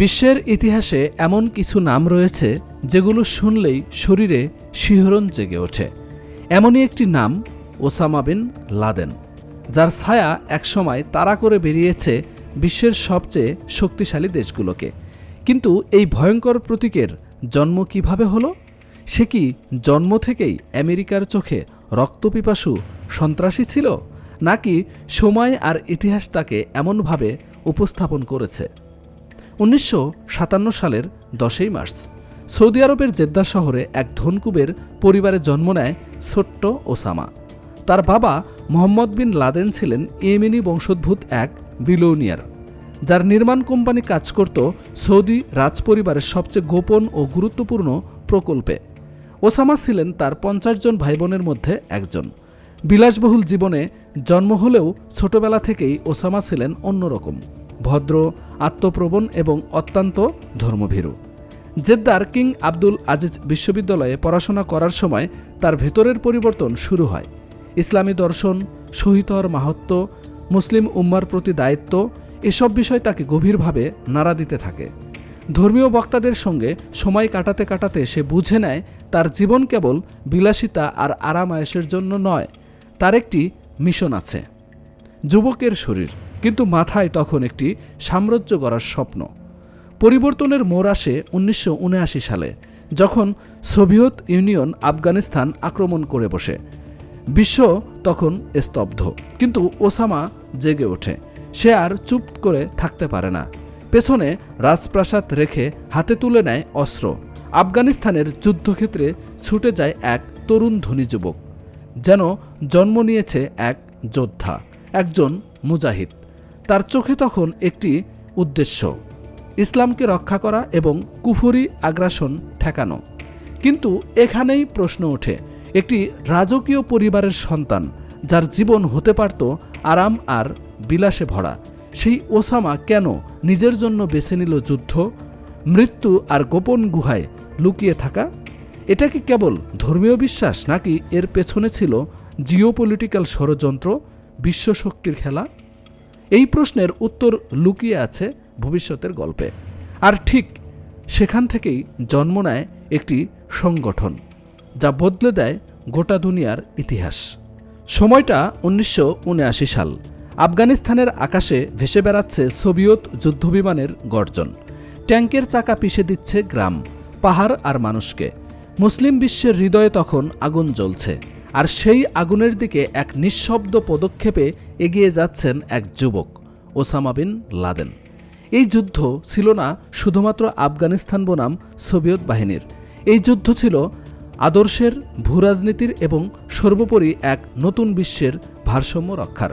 বিশ্বের ইতিহাসে এমন কিছু নাম রয়েছে যেগুলো শুনলেই শরীরে শিহরণ জেগে ওঠে। এমনই একটি নাম ওসামা বিন লাদেন, যার ছায়া একসময় তাড়া করে বেরিয়েছে বিশ্বের সবচেয়ে শক্তিশালী দেশগুলোকে। কিন্তু এই ভয়ঙ্কর প্রতীকের জন্ম কীভাবে হলো? সে কি জন্ম থেকেই আমেরিকার চোখে রক্তপিপাসু সন্ত্রাসী ছিল? নাকি সময় আর ইতিহাস তাকে এমনভাবে উপস্থাপন করেছে? উনিশশো সাতান্ন সালের দশই মার্চ, সৌদি আরবের জেদ্দা শহরে এক ধনকুবের পরিবারে জন্ম নেয় ছোট্ট ওসামা। তার বাবা মোহাম্মদ বিন লাদেন ছিলেন ইয়েমেনি বংশোদ্ভূত এক বিলোনিয়ার, যার নির্মাণ কোম্পানি কাজ করত সৌদি রাজপরিবারের সবচেয়ে গোপন ও গুরুত্বপূর্ণ প্রকল্পে। ওসামা ছিলেন তার পঞ্চাশ জন ভাই বোনের মধ্যে একজন। বিলাসবহুল জীবনে জন্ম হলেও ছোটবেলা থেকেই ওসামা ছিলেন অন্যরকম। ভদ্র, আত্মপ্রবণ এবং অত্যন্ত ধর্মভীরু। জেদ্দার কিং আব্দুল আজিজ বিশ্ববিদ্যালয়ে পড়াশোনা করার সময় তার ভেতরের পরিবর্তন শুরু হয়। ইসলামী দর্শন শহীদর মাহাত্ম, মুসলিম উম্মার প্রতি দায়িত্ব, এসব বিষয় তাকে গভীরভাবে নাড়া দিতে থাকে। ধর্মীয় বক্তাদের সঙ্গে সময় কাটাতে কাটাতে সে বুঝে নেয়, তার জীবন কেবল বিলাসিতা আর আরামায়েশের জন্য নয়, তার একটি মিশন আছে। যুবকের শরীর। কিন্তু মাথায় তখন একটি সাম্রাজ্য গড়ার স্বপ্ন। পরিবর্তনের মোড় আসে উনিশশো উনআশি সালে, যখন সোভিয়েত ইউনিয়ন আফগানিস্তান আক্রমণ করে বসে। বিশ্ব তখন স্তব্ধ, কিন্তু ওসামা জেগে ওঠে। সে আর চুপ করে থাকতে পারে না। পেছনে রাজপ্রাসাদ রেখে হাতে তুলে নেয় অস্ত্র। আফগানিস্তানের যুদ্ধক্ষেত্রে ছুটে যায় এক তরুণ ধনী যুবক, যেন জন্ম নিয়েছে এক যোদ্ধা, একজন মুজাহিদ। তার চোখে তখন একটি উদ্দেশ্য, ইসলামকে রক্ষা করা এবং কুফুরি আগ্রাসন ঠেকানো। কিন্তু এখানেই প্রশ্ন ওঠে, একটি রাজকীয় পরিবারের সন্তান যার জীবন হতে পারত আরাম আর বিলাসে ভরা, সেই ওসামা কেন নিজের জন্য বেছে নিল যুদ্ধ, মৃত্যু আর গোপন গুহায় লুকিয়ে থাকা? এটা কি কেবল ধর্মীয় বিশ্বাস নাকি এর পেছনে ছিল জিওপলিটিক্যাল ষড়যন্ত্র, বিশ্বশক্তির খেলা? এই প্রশ্নের উত্তর লুকিয়ে আছে ভবিষ্যতের গল্পে। আর ঠিক সেখান থেকেই জন্ম নেয় একটি সংগঠন, যা বদলে দেয় গোটা দুনিয়ার ইতিহাস। সময়টা উনিশশো উনআশি সাল। আফগানিস্তানের আকাশে ভেসে বেড়াচ্ছে সোভিয়ত যুদ্ধবিমানের গর্জন। ট্যাঙ্কের চাকা পিষে দিচ্ছে গ্রাম, পাহাড় আর মানুষকে। মুসলিম বিশ্বের হৃদয়ে তখন আগুন জ্বলছে। আর সেই আগুনের দিকে এক নিঃশব্দ পদক্ষেপে এগিয়ে যাচ্ছেন এক যুবক, ওসামা বিন লাদেন। এই যুদ্ধ ছিল না শুধুমাত্র আফগানিস্তান বনাম সোভিয়েত বাহিনীর। এই যুদ্ধ ছিল আদর্শের, ভূরাজনীতির এবং সর্বোপরি এক নতুন বিশ্বের ভারসাম্য রক্ষার।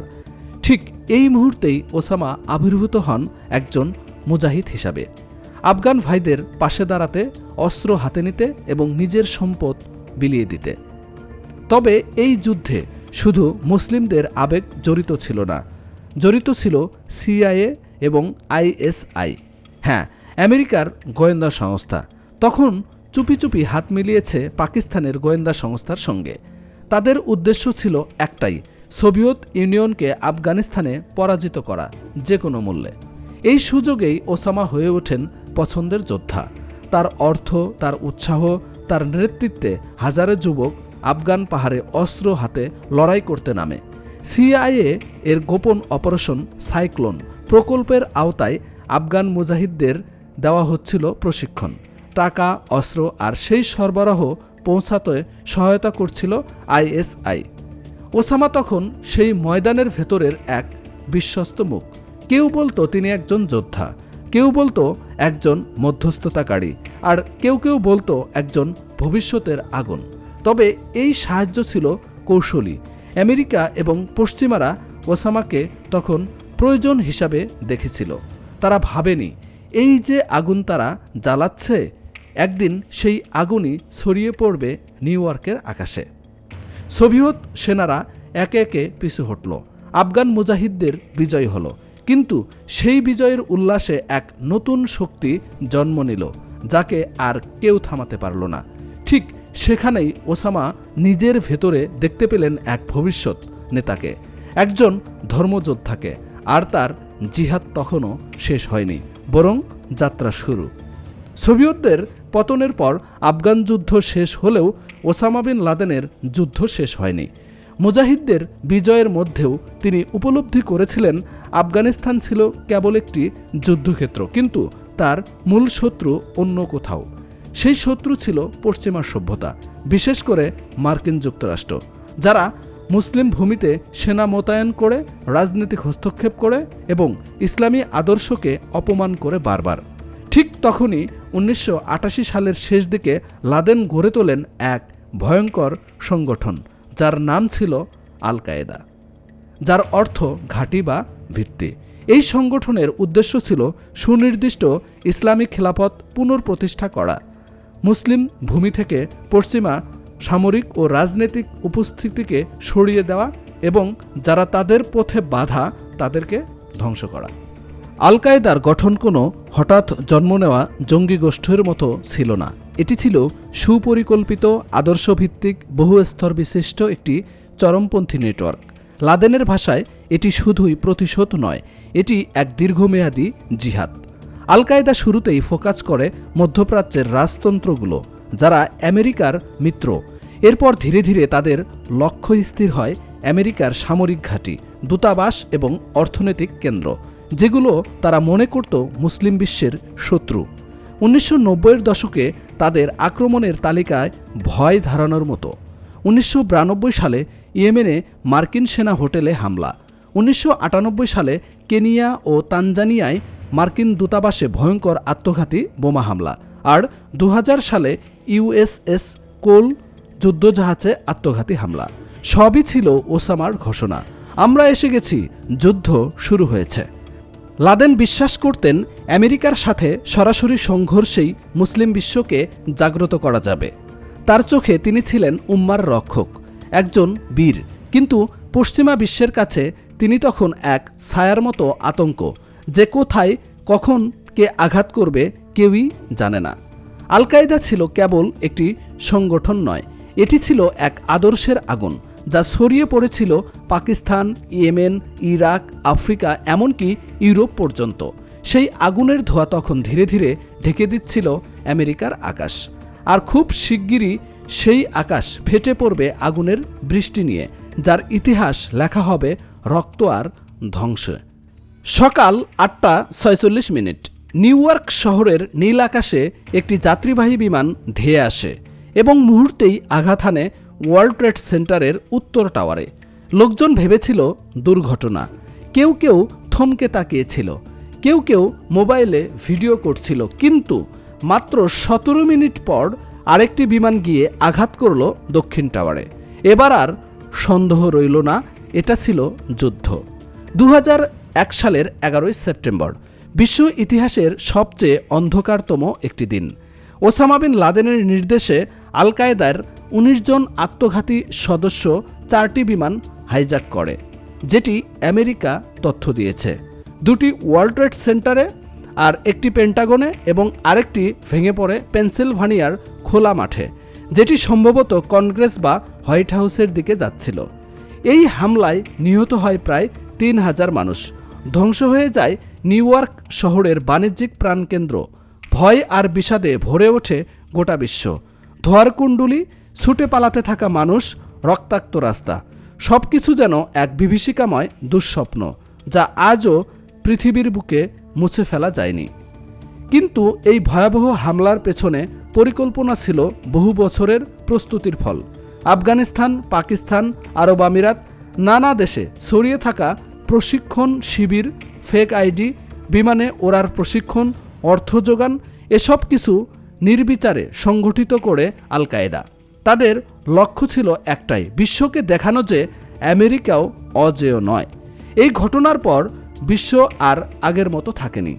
ঠিক এই মুহূর্তেই ওসামা আবির্ভূত হন একজন মুজাহিদ হিসাবে। আফগান ভাইদের পাশে দাঁড়াতে, অস্ত্র হাতে নিতে এবং নিজের সম্পদ বিলিয়ে দিতে। তবে এই যুদ্ধে শুধু মুসলিমদের আবেগ জড়িত ছিল না। জড়িত ছিল সিআইএ এবং আইএসআই। হ্যাঁ আমেরিকার গোয়েন্দা সংস্থা। তখন চুপি চুপি হাত মিলিয়েছে পাকিস্তানের গোয়েন্দা সংস্থার সঙ্গে। তাদের উদ্দেশ্য ছিল একটাই, সোভিয়েত ইউনিয়নকে আফগানিস্তানে পরাজিত করা, যে কোনো মূল্যে। এই সুযোগেই ওসামা হয়ে ওঠেন পছন্দের যোদ্ধা। তার অর্থ, তার উৎসাহ, তার নেতৃত্বে হাজারে যুবক আফগান পাহাড়ে অস্ত্র হাতে লড়াই করতে নামে। সিআইএ এর গোপন অপারেশন সাইক্লোন প্রকল্পের আওতায় আফগান মুজাহিদদের দেওয়া হচ্ছিল প্রশিক্ষণ। টাকা, অস্ত্র আর সেই সরবরাহ পৌঁছাতে সহায়তা করছিল আইএসআই। ওসামা তখন সেই ময়দানের ভেতরের এক বিশ্বস্ত মুখ। কেউ বলতো তিনি একজন যোদ্ধা, কেউ বলতো একজন মধ্যস্থতাকারী, আর কেউ কেউ বলতো একজন ভবিষ্যতের আগুন। তবে এই সাহায্য ছিল কৌশলী। আমেরিকা এবং পশ্চিমারা ওসামাকে তখন প্রয়োজন হিসাবে দেখেছিল। তারা ভাবেনি, এই যে আগুন তারা জ্বালাচ্ছে, একদিন সেই আগুনই ছড়িয়ে পড়বে নিউ ইয়র্কের আকাশে। সোভিয়ত সেনারা একে একে পিছু হটল। আফগান মুজাহিদদের বিজয় হলো। কিন্তু সেই বিজয়ের উল্লাসে এক নতুন শক্তি জন্ম নিল, যাকে আর কেউ থামাতে পারল না। ঠিক সেখানেই ওসামা নিজের ভেতরে দেখতে পেলেন এক ভবিষ্যৎ নেতাকে। একজন ধর্মযোদ্ধাকে, আর তার জিহাদ তখনও শেষ হয়নি, বরং যাত্রা শুরু। সোভিয়তদের পতনের পর আফগান যুদ্ধ শেষ হলেও ওসামা বিন লাদেনের যুদ্ধ শেষ হয়নি। মুজাহিদদের বিজয়ের মধ্যেও তিনি উপলব্ধি করেছিলেন, আফগানিস্তান ছিল কেবল একটি যুদ্ধক্ষেত্র, কিন্তু তার মূল শত্রু অন্য কোথাও। সেই শত্রু ছিল পশ্চিমা সভ্যতা, বিশেষ করে মার্কিন যুক্তরাষ্ট্র, যারা মুসলিম ভূমিতে সেনা মোতায়েন করে, রাজনৈতিক হস্তক্ষেপ করে এবং ইসলামী আদর্শকে অপমান করে বারবার। ঠিক তখনই উনিশশো আটাশি সালের শেষ দিকে লাদেন গড়ে তোলেন এক ভয়ঙ্কর সংগঠন, যার নাম ছিল আল কায়েদা যার অর্থ ঘাঁটি বা ভিত্তি। এই সংগঠনের উদ্দেশ্য ছিল সুনির্দিষ্ট ইসলামী খেলাফত পুনঃপ্রতিষ্ঠা করা। মুসলিম ভূমি থেকে পশ্চিমা সামরিক ও রাজনৈতিক উপস্থিতিকে সরিয়ে দেওয়া এবং যারা তাদের পথে বাধা তাদেরকে ধ্বংস করা। আল কায়েদার গঠন কোনো হঠাৎ জন্ম নেওয়া জঙ্গি গোষ্ঠীর মতো ছিল না। এটি ছিল সুপরিকল্পিত, আদর্শভিত্তিক বহু স্তর বিশিষ্ট একটি চরমপন্থী নেটওয়ার্ক। লাদেনের ভাষায় এটি শুধুই প্রতিশোধ নয়, এটি এক দীর্ঘমেয়াদী জিহাদ। আল কায়েদা শুরুতেই ফোকাস করে মধ্যপ্রাচ্যের রাজতন্ত্রগুলো, যারা আমেরিকার মিত্র। এরপর ধীরে ধীরে তাদের লক্ষ্য স্থির হয় আমেরিকার সামরিক ঘাঁটি, দূতাবাস এবং অর্থনৈতিক কেন্দ্র, যেগুলো তারা মনে করত মুসলিম বিশ্বের শত্রু। উনিশশো নব্বইয়ের দশকে তাদের আক্রমণের তালিকায় ভয় ধারণার মতো। উনিশশো বিরানব্বই সালে ইয়েমেনে মার্কিন সেনা হোটেলে হামলা। উনিশশো আটানব্বই সালে কেনিয়া ও তানজানিয়ায় মার্কিন দূতাবাসে ভয়ঙ্কর আত্মঘাতী বোমা হামলা। আর দু হাজার সালে ইউএসএস কোল যুদ্ধজাহাজে আত্মঘাতী হামলা। সবই ছিল ওসামার ঘোষণা। আমরা এসে গেছি, যুদ্ধ শুরু হয়েছে। লাদেন বিশ্বাস করতেন, আমেরিকার সাথে সরাসরি সংঘর্ষেই মুসলিম বিশ্বকে জাগ্রত করা যাবে। তার চোখে তিনি ছিলেন উম্মার রক্ষক, একজন বীর। কিন্তু পশ্চিমা বিশ্বের কাছে তিনি তখন এক ছায়ার মতো আতঙ্ক যে কোথায় কখন কে আঘাত করবে কেউই জানে না। আল কায়দা ছিল কেবল একটি সংগঠন নয়, এটি ছিল এক আদর্শের আগুন, যা ছড়িয়ে পড়েছিল পাকিস্তান, ইয়েমেন, ইরাক, আফ্রিকা, এমনকি ইউরোপ পর্যন্ত। সেই আগুনের ধোঁয়া তখন ধীরে ধীরে ঢেকে দিচ্ছিল আমেরিকার আকাশ। আর খুব শিগগিরই সেই আকাশ ফেটে পড়বে আগুনের বৃষ্টি নিয়ে, যার ইতিহাস লেখা হবে রক্ত আর ধ্বংসে। সকাল আটটা ছয়চল্লিশ মিনিট। নিউ ইয়র্ক শহরের নীল আকাশে একটি যাত্রীবাহী বিমান ধেয়ে আসে এবং মুহূর্তেই আঘাত হানে ওয়ার্ল্ড ট্রেড সেন্টারের উত্তর টাওয়ারে। লোকজন ভেবেছিল দুর্ঘটনা। কেউ কেউ থমকে তাকিয়েছিল। কেউ কেউ মোবাইলে ভিডিও করছিল। কিন্তু মাত্র সতেরো মিনিট পর আরেকটি বিমান গিয়ে আঘাত করল দক্ষিণ টাওয়ারে। এবার আর সন্দেহ রইল না, এটা ছিল যুদ্ধ। দু এক সালের এগারোই সেপ্টেম্বর, বিশ্ব ইতিহাসের সবচেয়ে অন্ধকারতম একটি দিন। ওসামা বিন লাদেনের নির্দেশে আল কায়েদার উনিশ জন আত্মঘাতী সদস্য চারটি বিমান হাইজ্যাক করে, যেটি আমেরিকা তথ্য দিয়েছে। দুটি ওয়ার্ল্ড ট্রেড সেন্টারে আর একটি পেন্টাগনে এবং আরেকটি ভেঙে পড়ে পেনসিলভানিয়ার খোলা মাঠে, যেটি সম্ভবত কংগ্রেস বা হোয়াইট হাউসের দিকে যাচ্ছিল। এই হামলায় নিহত হয় প্রায় তিন হাজার মানুষ। ধ্বংস হয়ে যায় নিউ ইয়র্ক শহরের বাণিজ্যিক প্রাণকেন্দ্র। ভয় আর বিষাদে ভরে ওঠে গোটা বিশ্ব। ধোয়ার কুণ্ডুলি, ছুটে পালাতে থাকা মানুষ, রক্তাক্ত রাস্তা। সব কিছু যেন এক বিভীষিকাময় দুঃস্বপ্ন, যা আজও পৃথিবীর বুকে মুছে ফেলা যায়নি। কিন্তু এই ভয়াবহ হামলার পেছনে পরিকল্পনা ছিল বহু বছরের প্রস্তুতির ফল। আফগানিস্তান, পাকিস্তান, আরব আমিরাত, নানা দেশে ছড়িয়ে থাকা প্রশিক্ষণ শিবির ফেক আইডি বিমানে ওড়ার প্রশিক্ষণ, অর্থ যোগান, এসব কিছু নির্বিচারে সংগঠিত করে আল কায়েদা তাদের লক্ষ্য ছিল একটাই, বিশ্বকে দেখানো যে আমেরিকাও অজেয় নয়। এই ঘটনার পর বিশ্ব আর আগের মতো থাকেনি।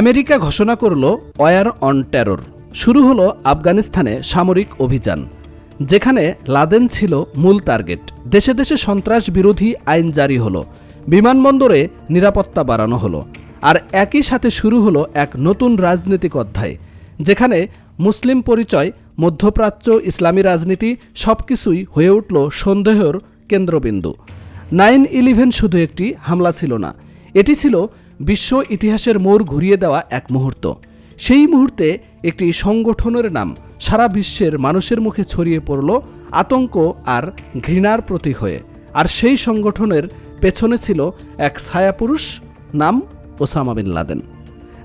আমেরিকা ঘোষণা করল ওয়ার অন টেরর শুরু হলো আফগানিস্তানে সামরিক অভিযান, যেখানে লাদেন ছিল মূল টার্গেট। দেশে দেশে সন্ত্রাস বিরোধী আইন জারি হলো। বিমানবন্দরে নিরাপত্তা বাড়ানো হলো। আর একই সাথে শুরু হলো এক নতুন রাজনৈতিক অধ্যায়, যেখানে মুসলিম পরিচয়, মধ্যপ্রাচ্য, ইসলামী রাজনীতি সবকিছুই হয়ে উঠল সন্দেহের কেন্দ্রবিন্দু। নাইন ইলেভেন শুধু একটি হামলা ছিল না, এটি ছিল বিশ্ব ইতিহাসের মোড় ঘুরিয়ে দেওয়া এক মুহূর্ত। সেই মুহূর্তে একটি সংগঠনের নাম সারা বিশ্বের মানুষের মুখে ছড়িয়ে পড়ল আতঙ্ক আর ঘৃণার প্রতীক হয়ে। আর সেই সংগঠনের পেছনে ছিল এক ছায়াপুরুষ নাম ওসামা বিন লাদেন।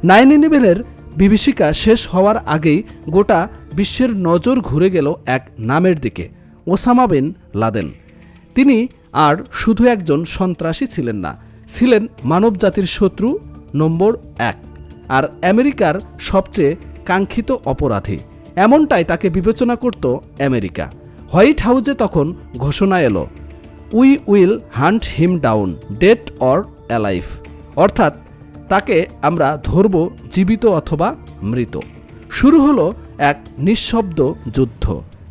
নাইন ইলেভেনের বিভীষিকা শেষ হওয়ার আগেই গোটা বিশ্বের নজর ঘুরে গেল এক নামের দিকে, ওসামা বিন লাদেন। তিনি আর শুধু একজন সন্ত্রাসী ছিলেন না, ছিলেন মানবজাতির শত্রু নম্বর এক আর আমেরিকার সবচেয়ে কাঙ্ক্ষিত অপরাধী। এমনটাই তাকে বিবেচনা করত আমেরিকা। হোয়াইট হাউসে তখন ঘোষণা এলো we will hunt him down, dead or alive অর্থাৎ তাকে আমরা ধরব জীবিত অথবা মৃত। শুরু হলো এক নিঃশব্দ যুদ্ধ,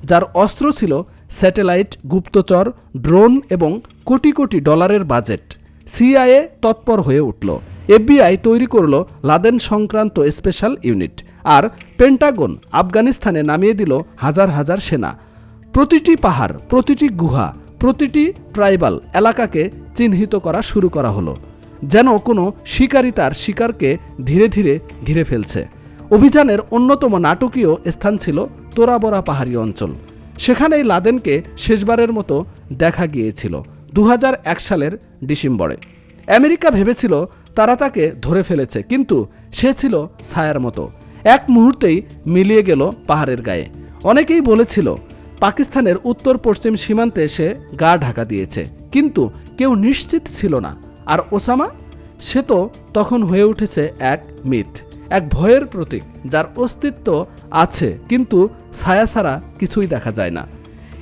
যার অস্ত্র ছিল স্যাটেলাইট, গুপ্তচর, ড্রোন এবং কোটি কোটি ডলারের বাজেট। সিআইএ তৎপর হয়ে উঠল। এফবিআই তৈরি করল লাদেন সংক্রান্ত স্পেশাল ইউনিট আর পেন্টাগন আফগানিস্তানে নামিয়ে দিল হাজার হাজার সেনা। প্রতিটি পাহাড়, প্রতিটি গুহা প্রতিটি ট্রাইবাল এলাকাকে চিহ্নিত করা শুরু করা হলো, যেন কোনো শিকারী তার শিকারকে ধীরে ধীরে ঘিরে ফেলছে। অভিযানের অন্যতম নাটকীয় স্থান ছিল তোরাবরা পাহাড়ি অঞ্চল। সেখানেই লাদেনকে শেষবারের মতো দেখা গিয়েছিল দু হাজার এক সালের ডিসেম্বরে। আমেরিকা ভেবেছিল তারা তাকে ধরে ফেলেছে, কিন্তু সে ছিল ছায়ার মতো। এক মুহূর্তেই মিলিয়ে গেল পাহাড়ের গায়ে। অনেকেই বলেছিল পাকিস্তানের উত্তর পশ্চিম সীমান্তে এসে গা ঢাকা দিয়েছে। কিন্তু কেউ নিশ্চিত ছিল না। আর ওসামা? সে তো তখন হয়ে উঠেছে এক মিথ, এক ভয়ের প্রতীক যার অস্তিত্ব আছে কিন্তু ছায়া ছাড়া কিছুই দেখা যায় না।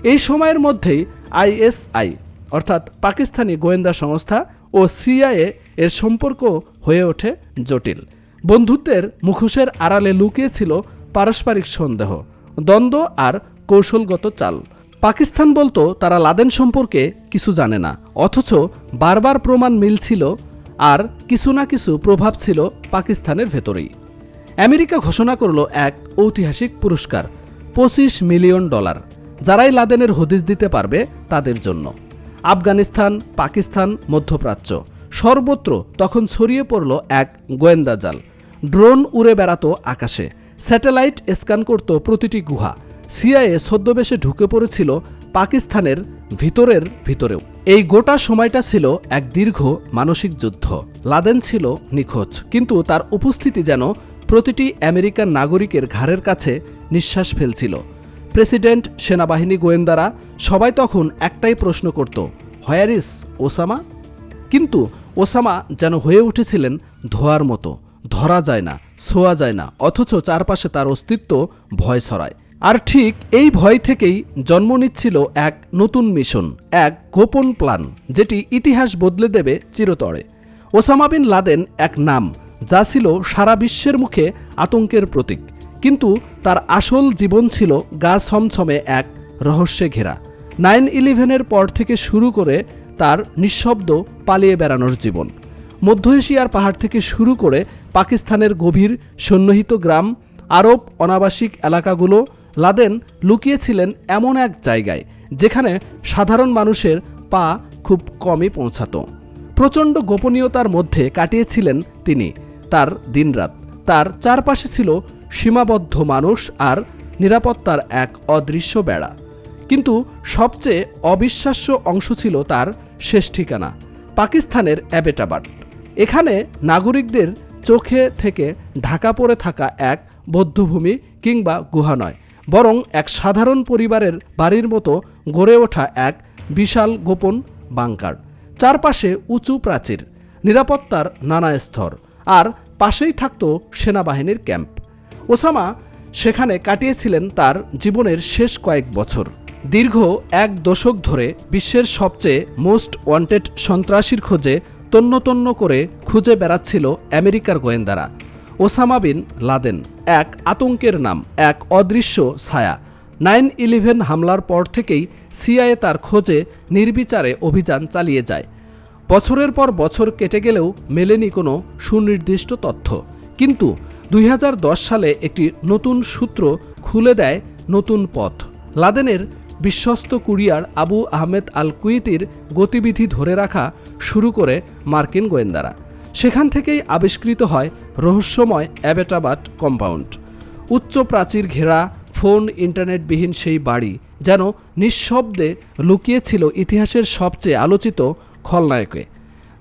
এই সময়ের মধ্যেই আইএসআই, অর্থাৎ পাকিস্তানি গোয়েন্দা সংস্থা ও সিআইএ এর সম্পর্ক হয়ে ওঠে জটিল। বন্ধুত্বের মুখোশের আড়ালে লুকিয়েছিল পারস্পরিক সন্দেহ, দ্বন্দ্ব আর কৌশলগত চাল। পাকিস্তান বলতো তারা লাদেন সম্পর্কে কিছু জানে না, অথচ বারবার প্রমাণ মিলছিল আর কিছু না কিছু প্রভাব ছিল পাকিস্তানের ভেতরেই। আমেরিকা ঘোষণা করল এক ঐতিহাসিক পুরস্কার, পঁচিশ মিলিয়ন ডলার, যারাই লাদেনের হদিস দিতে পারবে তাদের জন্য। আফগানিস্তান, পাকিস্তান, মধ্যপ্রাচ্য, সর্বত্র তখন ছড়িয়ে পড়ল এক গোয়েন্দা জাল। ড্রোন উড়ে বেড়াতো আকাশে, স্যাটেলাইট স্ক্যান করত প্রতিটি গুহা সিআইএ ছদ্মবেশে ঢুকে পড়েছিল পাকিস্তানের ভিতরের ভিতরেও। এই গোটা সময়টা ছিল এক দীর্ঘ মানসিক যুদ্ধ। লাদেন ছিল নিখোঁজ, কিন্তু তার উপস্থিতি যেন প্রতিটি আমেরিকান নাগরিকের ঘাড়ের কাছে নিঃশ্বাস ফেলছিল। প্রেসিডেন্ট সেনাবাহিনী গোয়েন্দারা সবাই তখন একটাই প্রশ্ন করত হয়ারিস ওসামা? কিন্তু ওসামা যেন হয়ে উঠেছিলেন ধোয়ার মতো। ধরা যায় না, ছোঁয়া যায় না, অথচ চারপাশে তার অস্তিত্ব ভয় ছড়ায়। আর ঠিক এই ভয় থেকেই জন্ম নিচ্ছিল এক নতুন মিশন, এক গোপন প্ল্যান, যেটি ইতিহাস বদলে দেবে চিরতরে। ওসামা বিন লাদেন এক নাম, যা ছিল সারা বিশ্বের মুখে আতঙ্কের প্রতীক, কিন্তু তার আসল জীবন ছিল গা ছমছমে এক রহস্যে ঘেরা। নাইন ইলেভেনের পর থেকে শুরু করে তার নিঃশব্দ পালিয়ে বেড়ানোর জীবন। মধ্য এশিয়ার পাহাড় থেকে শুরু করে পাকিস্তানের গভীর সন্নিহিত গ্রাম, আরব অনাবাসিক এলাকাগুলো লাদেন লুকিয়েছিলেন এমন এক জায়গায়, যেখানে সাধারণ মানুষের পা খুব কমই পৌঁছাতো। প্রচণ্ড গোপনীয়তার মধ্যে কাটিয়েছিলেন তিনি। তার দিনরাত, তার চারপাশে ছিল সীমাবদ্ধ মানুষ আর নিরাপত্তার এক অদৃশ্য বেড়া। কিন্তু সবচেয়ে অবিশ্বাস্য অংশ ছিল তার শেষ ঠিকানা, পাকিস্তানের অ্যাবেটাবাট এখানে নাগরিকদের চোখে থেকে ঢাকা পড়ে থাকা এক বৌদ্ধভূমি কিংবা গুহা নয় বরং এক সাধারণ পরিবারের বাড়ির মতো গড়ে ওঠা এক বিশাল গোপন বাংকার। চারপাশে উঁচু প্রাচীর, নিরাপত্তার নানা স্তর, আর পাশেই থাকত সেনাবাহিনীর ক্যাম্প। ওসামা সেখানে কাটিয়েছিলেন তার জীবনের শেষ কয়েক বছর। দীর্ঘ এক দশক ধরে বিশ্বের সবচেয়ে মোস্ট ওয়ান্টেড সন্ত্রাসীর খোঁজে তন্ন তন্ন করে খুঁজে বেড়াচ্ছিল আমেরিকার গোয়েন্দারা। ওসামা বিন লাদেন, এক আতঙ্কের নাম, এক অদৃশ্য ছায়া। নাইন ইলেভেন হামলার পর থেকেই সিআইএ তার খোঁজে নির্বিচারে অভিযান চালিয়ে যায়। বছরের পর বছর কেটে গেলেও মেলেনি কোনো সুনির্দিষ্ট তথ্য। কিন্তু দুই হাজার দশ সালে একটি নতুন সূত্র খুলে দেয় নতুন পথ। লাদেনের বিশ্বস্ত কুরিয়ার আবু আহমেদ আল কুইতির গতিবিধি ধরে রাখা শুরু করে মার্কিন গোয়েন্দারা। সেখান থেকেই আবিষ্কৃত হয় রহস্যময় অ্যাবেটাবাট কম্পাউন্ড। উচ্চ প্রাচীর ঘেরা, ফোন ইন্টারনেটবিহীন সেই বাড়ি যেন নিঃশব্দে লুকিয়েছিল ইতিহাসের সবচেয়ে আলোচিত খলনায়কে।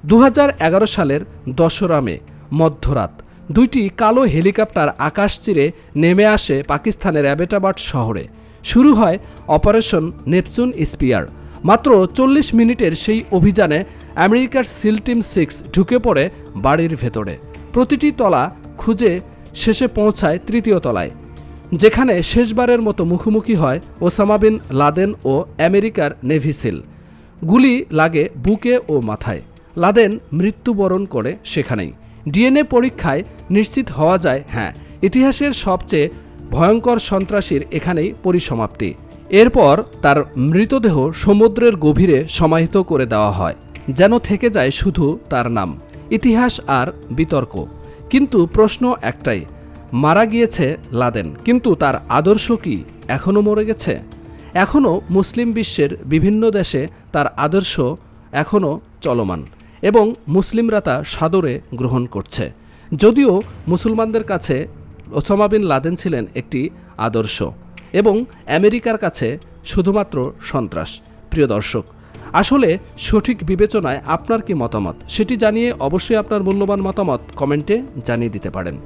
দু হাজার এগারো সালের দশরা মে, মধ্যরাত, দুইটি কালো হেলিকপ্টার আকাশ চিরে নেমে আসে পাকিস্তানের অ্যাবেটাবাদ শহরে। শুরু হয় অপারেশন নেপচুন স্পিয়ার। মাত্র চল্লিশ মিনিটের সেই অভিযানে আমেরিকার সিল টিম সিক্স ঢুকে পড়ে বাড়ির ভেতরে। প্রতিটি তলা খুঁজে শেষে পৌঁছায় তৃতীয় তলায়, যেখানে শেষবারের মতো মুখোমুখি হয় ওসামা বিন লাদেন ও আমেরিকার নেভি সিল। গুলি লাগে বুকে ও মাথায়। লাদেন মৃত্যুবরণ করে সেখানেই। ডিএনএ পরীক্ষায় নিশ্চিত হওয়া যায় হ্যাঁ ইতিহাসের সবচেয়ে ভয়ঙ্কর সন্ত্রাসীর এখানেই পরিসমাপ্তি। এরপর তার মৃতদেহ সমুদ্রের গভীরে সমাহিত করে দেওয়া হয়। যেন থেকে যায় শুধু তার নাম, ইতিহাস আর বিতর্ক। কিন্তু প্রশ্ন একটাই, মারা গিয়েছে লাদেন, কিন্তু তার আদর্শ কি এখনও মরে গেছে? এখনও মুসলিম বিশ্বের বিভিন্ন দেশে তার আদর্শ এখনও চলমান এবং মুসলিমরা তা সাদরে গ্রহণ করছে। যদিও মুসলমানদের কাছে ওসামা বিন লাদেন ছিলেন একটি আদর্শ এবং আমেরিকার কাছে শুধুমাত্র সন্ত্রাস। প্রিয় দর্শক আসলে সঠিক বিবেচনায় আপনার কি মতামত? সেটি জানিয়ে অবশ্যই আপনার মূল্যবান মতামত কমেন্টে জানিয়ে দিতে পারেন।